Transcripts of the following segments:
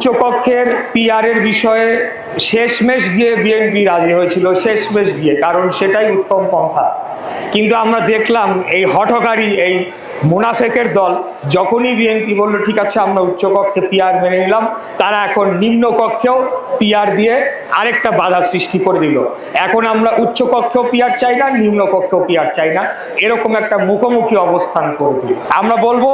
উচ্চকক্ষের পিআরের বিষয়ে শেষমেশ গিয়ে বিএনপি রাজি হয়েছিল, শেষমেশ গিয়ে, কারণ সেটাই উত্তম পন্থা। কিন্তু আমরা দেখলাম এই হঠকারী, এই মুনাফেকের দল যখনই বিএনপি বলল, ঠিক আছে, আমরা উচ্চকক্ষে পিয়ার মেনে নিলাম। তারা এখন নিম্ন কক্ষেও পিআর দিয়ে আরেকটা বাধা সৃষ্টি করে দিল। এখন আমরা উচ্চকক্ষেও পিআর চাই না নিম্ন কক্ষেও পিআর চাই না। এরকম একটা মুখোমুখি অবস্থান করে দিল। আমরা বলব,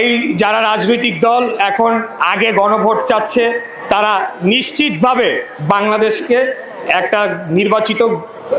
এই যারা রাজনৈতিক দল এখন আগে গণভোট চাচ্ছে, তারা নিশ্চিতভাবে বাংলাদেশকে একটা নির্বাচিত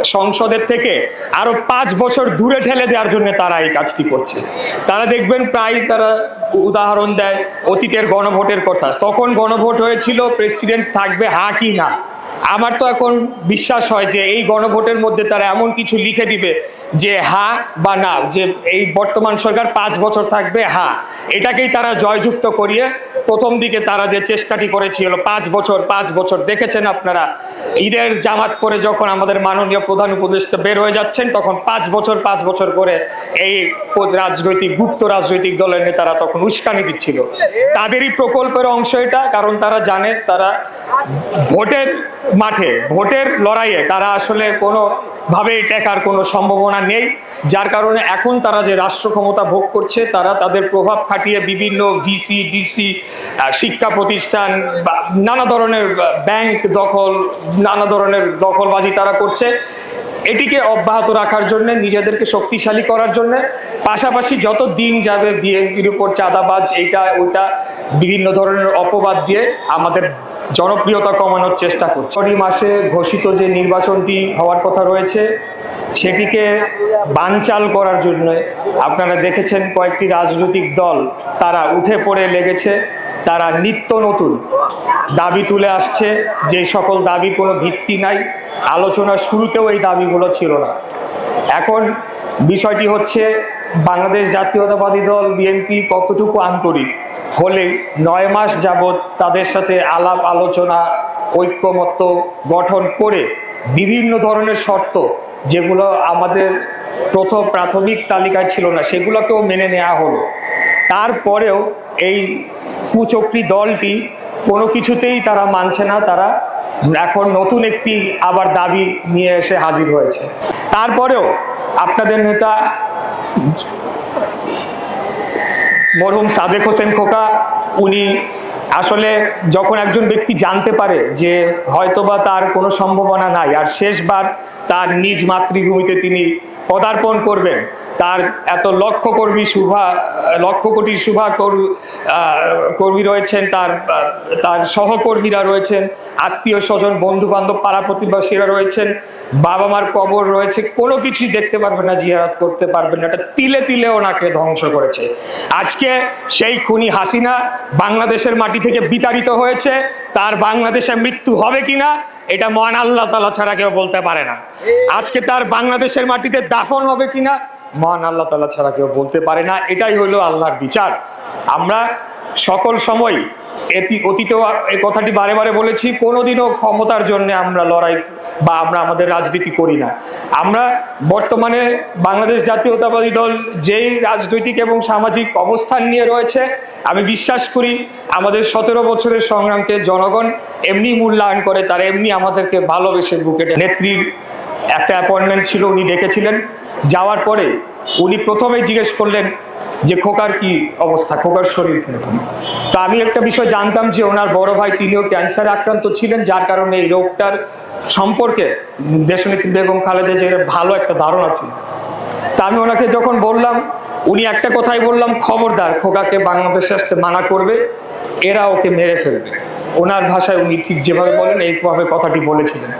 সংসদের থেকে আরও পাঁচ বছর দূরে ঠেলে দেওয়ার জন্য তারা এই কাজটি করছে। তারা দেখবেন প্রায় তারা উদাহরণ দেয়, অতীতের গণভোটের কথা। তখন গণভোট হয়েছিল, প্রেসিডেন্ট থাকবে, হা কি না। আমার তো এখন বিশ্বাস হয় যে এই গণভোটের মধ্যে তারা এমন কিছু লিখে দিবে যে হা বা না, যে এই বর্তমান সরকার পাঁচ বছর থাকবে, হা। এটাকেই তারা জয়যুক্ত করিয়ে প্রথম দিকে তারা যে চেষ্টাটি করেছিল, পাঁচ বছর পাঁচ বছর, দেখেছেন আপনারা? ঈদের জামাত করে যখন আমাদের মাননীয় প্রধান উপদেষ্টা বের হয়ে যাচ্ছেন, তখন পাঁচ বছর পাঁচ বছর করে এই রাজনৈতিক, গুপ্ত রাজনৈতিক দলের নেতারা তখন উস্কানি দিচ্ছিল। তাদেরই প্রকল্পের অংশ এটা, কারণ তারা জানে, তারা ভোটের মাঠে, ভোটের লড়াইয়ে তারা আসলে কোনো ভাবে টেকার কোনো সম্ভাবনা নেই। যার কারণে এখন তারা যে রাষ্ট্র ক্ষমতা ভোগ করছে, তারা তাদের প্রভাব খাটিয়ে বিভিন্ন ভিসি, ডিসি শিক্ষা প্রতিষ্ঠান নানা ধরনের ব্যাংক দখল, নানা ধরনের দখলবাজি তারা করছে। এটিকে অব্যাহত রাখার জন্য, নিজেদেরকে শক্তিশালী করার জন্য, পাশাপাশি যত দিন যাবে, বিএনপির উপর চাঁদাবাজ এইটা ওইটা বিভিন্ন ধরনের অপবাদ দিয়ে আমাদের জনপ্রিয়তা কমানোর চেষ্টা করছে। ফেব্রুয়ারি মাসে ঘোষিত যে নির্বাচনটি হওয়ার কথা রয়েছে, সেটিকে বানচাল করার জন্য আপনারা দেখেছেন কয়েকটি রাজনৈতিক দল তারা উঠে পড়ে লেগেছে, তারা নিত্য নতুন দাবি তুলে আসছে, যে সকল দাবি কোনো ভিত্তি নাই, আলোচনার শুরুতেও এই দাবিগুলো ছিল না। এখন বিষয়টি হচ্ছে বাংলাদেশ জাতীয়তাবাদী দল বিএনপি কতটুকু আন্তরিক? হলে নয় মাস যাবৎ তাদের সাথে আলাপ, আলোচনা, ঐক্যমত্য গঠন করে বিভিন্ন ধরনের শর্ত যেগুলো আমাদের প্রথম প্রাথমিক তালিকায় ছিল না, সেগুলোকেও মেনে নেওয়া হলো। তারপরেও এই কুচক্রী দলটি কোনো কিছুতেই তারা মানছে না, তারা এখন নতুন একটি আবার দাবি নিয়ে এসে হাজির হয়েছে। তারপরেও আপনাদের নেতা মরহুম সাদেক হোসেন খোকা, উনি আসলে যখন একজন ব্যক্তি জানতে পারে যে হয়তোবা তার কোনো সম্ভাবনা নাই, আর শেষবার তার নিজ মাতৃভূমিতে তিনি পদার্পণ করবেন। তার এত লক্ষ কর্মী শুভা লক্ষ কোটি শুভা কর- কর্মী রয়েছেন, তার তার সহকর্মীরা রয়েছেন, আত্মীয় স্বজন বন্ধু বান্ধব পাড়া প্রতিবেশীরা রয়েছেন বাবা মার কবর রয়েছে, কোনো কিছুই দেখতে পারবেন না, জিয়ারাত করতে পারবেন না, এটা তিলে তিলে ওনাকে ধ্বংস করেছে। আজকে সেই খুনি হাসিনা বাংলাদেশের মাটি থেকে বিতাড়িত হয়েছে, তার বাংলাদেশে মৃত্যু হবে কিনা এটা মহান আল্লাহ তালা ছাড়া কেউ বলতে পারে না। আজকে তার বাংলাদেশের মাটিতে দাফন হবে কিনা, মহান আল্লাহ তালা ছাড়া কেউ বলতে পারে না। এটাই হলো আল্লাহর বিচার। আমরা সকল সময় এটি অতীতেও এই কথাটি বারে বারে বলেছি, কোনোদিনও ক্ষমতার জন্য আমরা লড়াই বা আমরা আমাদের রাজনীতি করি না। আমরা বর্তমানে বাংলাদেশ জাতীয়তাবাদী দল যেই রাজনৈতিক এবং সামাজিক অবস্থান নিয়ে রয়েছে, আমি বিশ্বাস করি আমাদের সতেরো বছরের সংগ্রামকে জনগণ এমনি মূল্যায়ন করে, তারা এমনি আমাদেরকে ভালোবেসে বুকে টেনে- নেত্রীর একটা অ্যাপয়েন্টমেন্ট ছিল, উনি ডেকেছিলেন। যাওয়ার পরে উনি প্রথমেই জিজ্ঞেস করলেন যে, খোকার কি অবস্থা? খোকার শরীর কীরকম? তা আমি একটা বিষয় জানতাম যে, ওনার বড় ভাই তিনিও ক্যান্সার আক্রান্ত ছিলেন, যার কারণে এই রোগটার সম্পর্কে দেশনেত্রী বেগম খালেদা যে ভালো একটা ধারণা ছিল। তা আমি ওনাকে যখন বললাম, উনি একটা কথাই বললাম, খবরদার, খোকাকে বাংলাদেশে আসতে মানা করবে, এরা ওকে মেরে ফেলবে। ওনার ভাষায় উনি ঠিক যেভাবে বলেন, এইভাবে কথাটি বলেছিলেন।